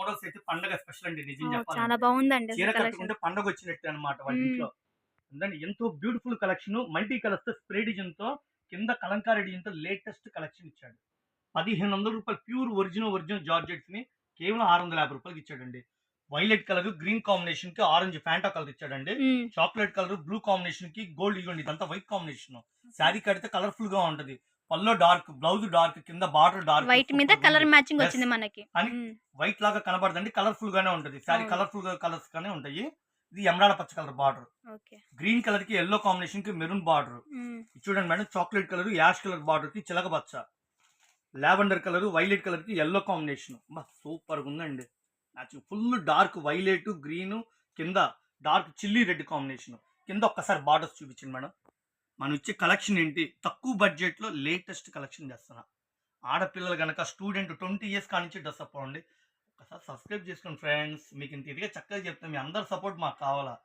Models అయితే పండగ special అండి నిజం చాలా బాగుందండి చీర కట్టుకుంటే పండగ వచ్చినట్టు అనమాట వాళ్ళ. ఇంట్లో. అందండి ఎంతో బ్యూటిఫుల్ కలెక్షన్ మల్టీ కలర్స్తో స్ప్రే డిజైన్తో కింద కలంకారీ డిజైన్తో లేటెస్ట్ కలెక్షన్ ఇచ్చాడు. పదిహేను వందల రూపాయలు ప్యూర్ ఒరిజినల్ ఒరిజినల్ జార్జెట్స్ని కేవలం ఆరు వందల యాభై రూపాయలకి ఇచ్చాడండి. వైలెట్ కలర్ గ్రీన్ కాంబినేషన్కి ఆరెంజ్ ఫ్యాంటా కలర్ ఇచ్చాడండి. చాక్లెట్ కలర్ బ్లూ కాంబినేషన్కి గోల్డ్ ఇవ్వండి ఇదంతా వైట్ కాంబినేషన్. శారీ కడితే కలర్ఫుల్గా ఉంటది. పల్లో డార్క్ బ్లౌజ్ డార్క్ కింద బార్డర్ డార్క్ వైట్ మీద కలర్ మ్యాచింగ్. వచ్చింది మనకి. అని-. వైట్ లాగా కనబడదండి కలర్ఫుల్ గానే ఉంటది అవును. కలర్ఫుల్గా కలర్స్ గానే ఉంటాయి. ఇది ఎమరాడ పచ్చ కలర్ బార్డర్. గ్రీన్ కలర్కి ఎల్లో కాంబినేషన్కి మెరూన్ బార్డర్. చూడండి madam chocolate colour ash colour బార్డర్కి చిలక పచ్చ. లావెండర్ కలర్ వైలెట్ కలర్కి ఎల్లో కాంబినేషన్. సూపర్గా ఉందండి. ఫుల్ డార్క్ వైలెట్ గ్రీన్ కింద డార్క్ చిల్లీ రెడ్ కాంబినేషన్. కింద ఒక్కసారి బార్డర్స్ చూపించండి మేడం. మనం ఇచ్చే కలెక్షన్ ఏంటి? తక్కువ బడ్జెట్లో లేటెస్ట్ కలెక్షన్ చేస్తున్నా ఆడపిల్లలు కనుక స్టూడెంట్ ట్వంటీ ఇయర్స్ కానించి డ్రెస్ అప్ అవ్వండి. ఒకసారి సబ్స్క్రైబ్ చేసుకోండి ఫ్రెండ్స్ మీకు ఇంత ఇదిగా చక్కగా చెప్తాను మీ అందరి సపోర్ట్ మాకు కావాలా?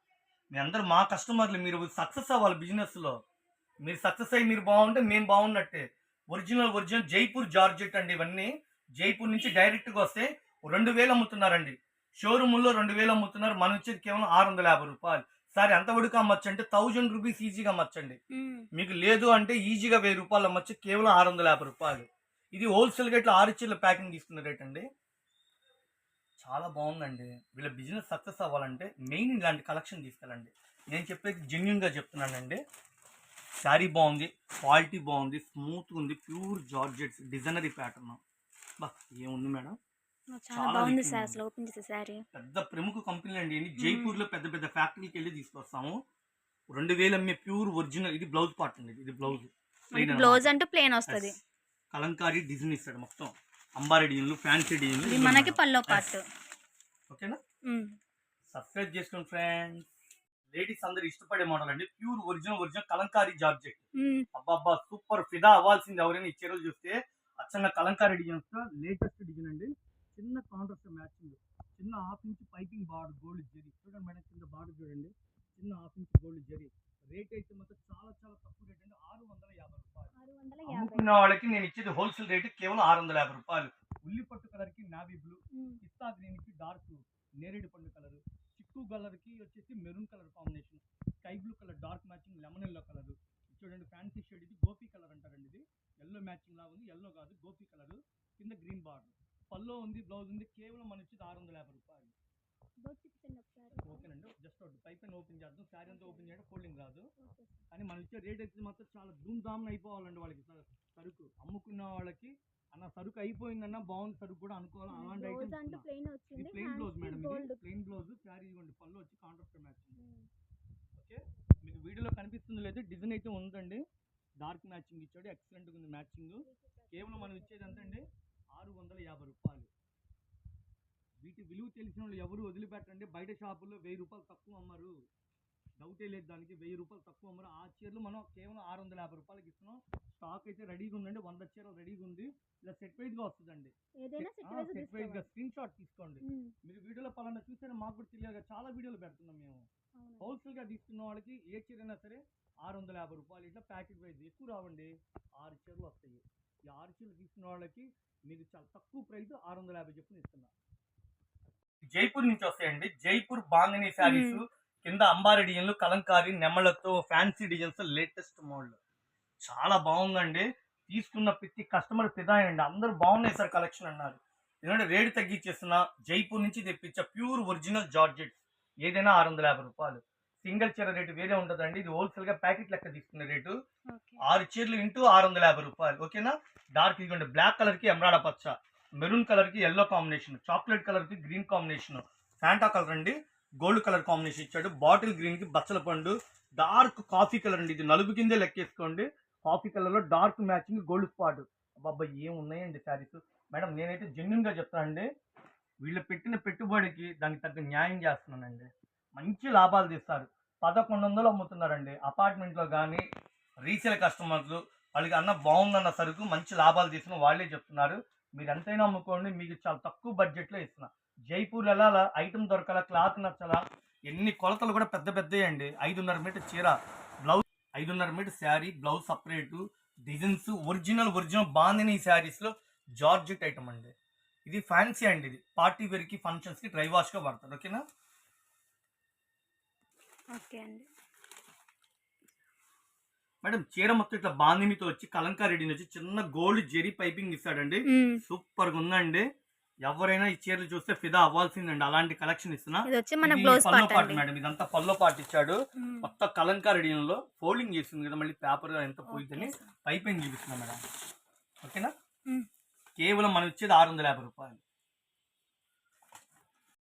మీ అందరు మా కస్టమర్లు మీరు సక్సెస్ అవ్వాలి బిజినెస్లో మీరు సక్సెస్ అయ్యి మీరు బాగుంటే మేము బాగున్నట్టే. ఒరిజినల్ ఒరిజినల్ జైపూర్ జార్జెట్ అండి ఇవన్నీ. జైపూర్ నుంచి డైరెక్ట్గా వస్తే రెండు వేలు అమ్ముతున్నారండి. షోరూముల్లో రెండు వేలు అమ్ముతున్నారు. మనం ఇచ్చేది కేవలం ఆరు వందల యాభై రూపాయలు. సరే ఎంత వరకు అమ్మచ్చు అంటే థౌజండ్ రూపీస్ ఈజీగా అమ్మచ్చండి. మ్మ్. మీకు లేదు అంటే ఈజీగా వెయ్యి రూపాయలు అమ్మచ్చు కేవలం ఆరు వందల యాభై రూపాయలు. ఇది హోల్సేల్గా ఇట్లా ఆరు చీరల ప్యాకింగ్ తీసుకున్న రేట్ అండి. చాలా బాగుందండి. వీళ్ళ బిజినెస్ సక్సెస్ అవ్వాలంటే మెయిన్ ఇలాంటి కలెక్షన్ తీసుకెళ్ళండి. నేను చెప్పేది జెన్యున్గా చెప్తున్నానండి. శారీ బాగుంది క్వాలిటీ బాగుంది స్మూత్ ఉంది ప్యూర్ జార్జెట్స్ డిజైనరీ ప్యాటర్న్ బా ఏముంది మేడం? చాలా చాలా బాగుంది లుకింగ్ సార్ ఉంది. అసలు ఓపెన్ చేసే సారీ. పెద్ద ప్రముఖ కంపెనీలు అండి జైపూర్లో పెద్ద పెద్ద ఫ్యాక్టరీకి వెళ్ళి తీసుకొస్తాము. రెండు వేలు అమ్మే ప్యూర్ ఒరిజినల్ ఇది బ్లౌజ్ పార్ట్ అండి ఇది బ్లౌజ్. బ్లౌజ్ అంటే ప్లేన్ వస్తది. కలంకారీ డిజైన్ ఇస్తాడు మొత్తం. అంబారీ డిజైన్లు ఫ్యాన్సీ డిజైన్లు మనకి పల్లో పార్ట్ ఓకేనా? సబ్స్క్రైబ్ చేసుకోండి ఫ్రెండ్స్ లేడీస్ అందరు ఇష్టపడే మోడల్ అండి. Pure original original Kalamkari georgette అబ్బాబ్బా super ఫిదా అవ్వాల్సింది ఎవరైనా ఈ చీరలు చూస్తే అచ్చంగా కలంకారీ డిజైన్స్ లేటెస్ట్ డిజైన్ అండి. చిన్న కాంట్రాస్ట్ మ్యాచింగ్ చిన్న half inch piping border gold zari చూడండి మేడం కింద బార్డర్ చూడండి. చిన్న half inch gold zari rate అయితే మాత్రం చాలా చాలా తక్కువ రేట్ అండి. ఆరు వందల యాభై రూపాయలు. అమ్ముకున్న వాళ్ళకి నేను ఇచ్చేది హోల్సేల్ రేట్ కేవలం ఆరు వందల యాభై రూపాయలు. ఉల్లి పట్టు కలర్కి నావీ బ్లూ పిస్తా గ్రీన్కి డార్క్ నేరేడు పండు కలర్ చిక్కు కలర్కి వచ్చేసి maroon colour combination sky blue colour dark matching lemon yellow colour. చూడండి ఫ్యాన్సీ షేడ్ ఇది గోపీ కలర్ అంటారండి ఇది. ఎల్లో మ్యాచింగ్ లాగా ఉంది ఎల్లో కాదు గోపీ కలర్. కింద గ్రీన్ బార్డర్ పల్లో ఉంది బ్లౌజ్ ఉంది కేవలం మన ఇచ్చేది ఆరు వందల యాభై రూపాయలు. ఓకేనండి జస్ట్ పైప్ అని ఓపెన్ చేద్దాం. శారీ అంతా ఓపెన్ చేయడం ఫోల్డింగ్ రాదు. కానీ మనం ఇచ్చే రేట్ అయితే మాత్రం చాలా ధూమ్ ధామ్ అయిపోవాలండి వాళ్ళకి. సరుకు అమ్ముకున్న వాళ్ళకి అన్న సరుకు అయిపోయిందన్న బాగుంది సరుకు కూడా అనుకోవాలి? అలాంటి ఇది ప్లెయిన్ బ్లౌజ్ మేడం ఇది ప్లెయిన్ బ్లౌజ్ శారీ ఇవ్వండి పళ్ళు వచ్చి కాంట్రాస్ట్ మ్యాచింగ్ ఓకే మీకు వీడియోలో కనిపిస్తుంది లేదు? డిజైన్ అయితే ఉందండి. డార్క్ మ్యాచింగ్ ఇచ్చాడు ఎక్సలెంట్ ఉంది మ్యాచింగ్ కేవలం మనం ఇచ్చేది ఎంత అండి ఆరు వందల యాభై రూపాయలు. వీటి విలువ తెలిసిన వాళ్ళు ఎవరు వదిలిపెట్టండి బయట షాపుల్లో వెయ్యి రూపాయలు తక్కువ అమ్మరు. డౌటే లేదు దానికి. వెయ్యి రూపాయలు తక్కువ అమ్మరు. ఆ చీరలు మనం కేవలం ఆరు వందల యాభై రూపాయలకి ఇస్తున్నాం. స్టాక్ అయితే రెడీగా ఉందండి. వంద చీరలు రెడీగా ఉంది. ఇలా సెట్ వైజ్గా వస్తుందండి. సెట్ వైజ్గా స్క్రీన్ షాట్ తీసుకోండి. మీరు వీడియోలో పలానా చూసారో మాకు కూడా తెలియదు చాలా వీడియోలు పెడుతున్నాం మేము. హోల్సేల్గా తీసుకున్న వాళ్ళకి ఏ చీర అయినా సరే ఆరు వందల యాభై రూపాయలు ఇట్లా ప్యాకెట్ వైజ్. ఎక్కువ రావండి. ఆరు చీరలు వస్తాయి. ఈ ఆరు చీరలు తీసుకున్న వాళ్ళకి మీకు చాలా తక్కువ ప్రైస్ ఆరు వందల యాభై చెప్పుని ఇస్తున్నా జైపూర్ నుంచి వస్తాయండి. జైపూర్ బాంగనీ శారీస్ కింద అంబారీ డిజైన్లు కలంకారీ నెమలతో ఫ్యాన్సీ డిజైన్స్ లేటెస్ట్ మోడల్ చాలా బాగుందండి. తీసుకున్న ప్రతి కస్టమర్ ఫిదా అండి అందరూ బాగున్నాయి సార్ కలెక్షన్ అన్నారు. ఎందుకంటే రేటు తగ్గించేస్తున్నా. జైపూర్ నుంచి తెప్పించా ప్యూర్ ఒరిజినల్ జార్జెట్ ఏదైనా ఆరు వందల యాభై రూపాయలు. సింగిల్ చీర రేటు వేరే ఉంటుందండి. ఇది హోల్సేల్గా ప్యాకెట్ లెక్క తీసుకునే రేటు. ఆరు చీరలు ఇంటూ ఆరు వందల యాభై రూపాయలు. ఓకేనా? డార్క్ ఇదిగోండి బ్లాక్ కలర్కి ఎమరాడ పచ్చ. మెరూన్ కలర్కి ఎల్లో కాంబినేషన్. చాక్లెట్ కలర్కి గ్రీన్ కాంబినేషన్. శాంటా కలర్ అండి. గోల్డ్ కలర్ కాంబినేషన్ ఇచ్చాడు. బాటిల్ గ్రీన్కి బచ్చల పండు. డార్క్ కాఫీ కలర్ అండి. ఇది నలుపు కిందే లెక్కేసుకోండి. కాఫీ కలర్లో డార్క్ మ్యాచింగ్ గోల్డ్ స్పాట్. అబ్బాబ్బా ఏం ఉన్నాయండి శారీస్? మేడం నేనైతే జెన్యున్గా చెప్తానండి వీళ్ళు పెట్టిన పెట్టుబడికి దానికి తగ్గ న్యాయం చేస్తున్నానండి. మంచి లాభాలు తీస్తారు. పదకొండు వందలు అమ్ముతున్నారండి అపార్ట్మెంట్లో కానీ రీసేల్ కస్టమర్లు వాళ్ళకి అన్న బాగుందన్న సరుకు మంచి లాభాలు తీసుకుని వాళ్ళే చెప్తున్నారు. మీరు ఎంతైనా అమ్ముకోండి మీకు చాలా తక్కువ బడ్జెట్లో ఇస్తున్నా. జైపూర్ వెళ్ళాలా ఐటమ్ దొరకాల క్లాత్ నచ్చాలా ఎన్ని కొలతలు కూడా పెద్ద పెద్దవి అండి ఐదున్నర మీటర్ చీర బ్లౌజ్ ఐదున్నర metre sari blouse separate designs original original bandhani శారీస్లో జార్జెట్ ఐటమ్ అండి. ఇది ఫ్యాన్సీ అండి ఇది. పార్టీ వేర్కి ఫంక్షన్స్కి డ్రై వాష్గా పడతారు ఓకేనా? ఓకే అండి. మేడం చీర మొత్తం ఇట్లా బాందిమితో వచ్చి కలంకా రెడీ వచ్చి చిన్న గోల్డ్ జెరీ పైపింగ్ ఇస్తాడండి. సూపర్గా ఉందండి. ఎవరైనా ఈ చీరలు చూస్తే ఫిదా అవ్వాల్సిందండి. అలాంటి కలెక్షన్ ఇస్తున్నా. Pallu part madam. ఇదంతా పల్లో పార్ట్ ఇచ్చాడు. మొత్తం కలంకా రెడీలో ఫోల్డింగ్ చేస్తుంది కదా మళ్ళీ పేపర్ ఎంత పోయిందని. పైపింగ్ చూపిస్తున్నా మేడం. ఓకేనా. కేవలం మనం ఇచ్చేది ఆరు వందల యాభై రూపాయలు.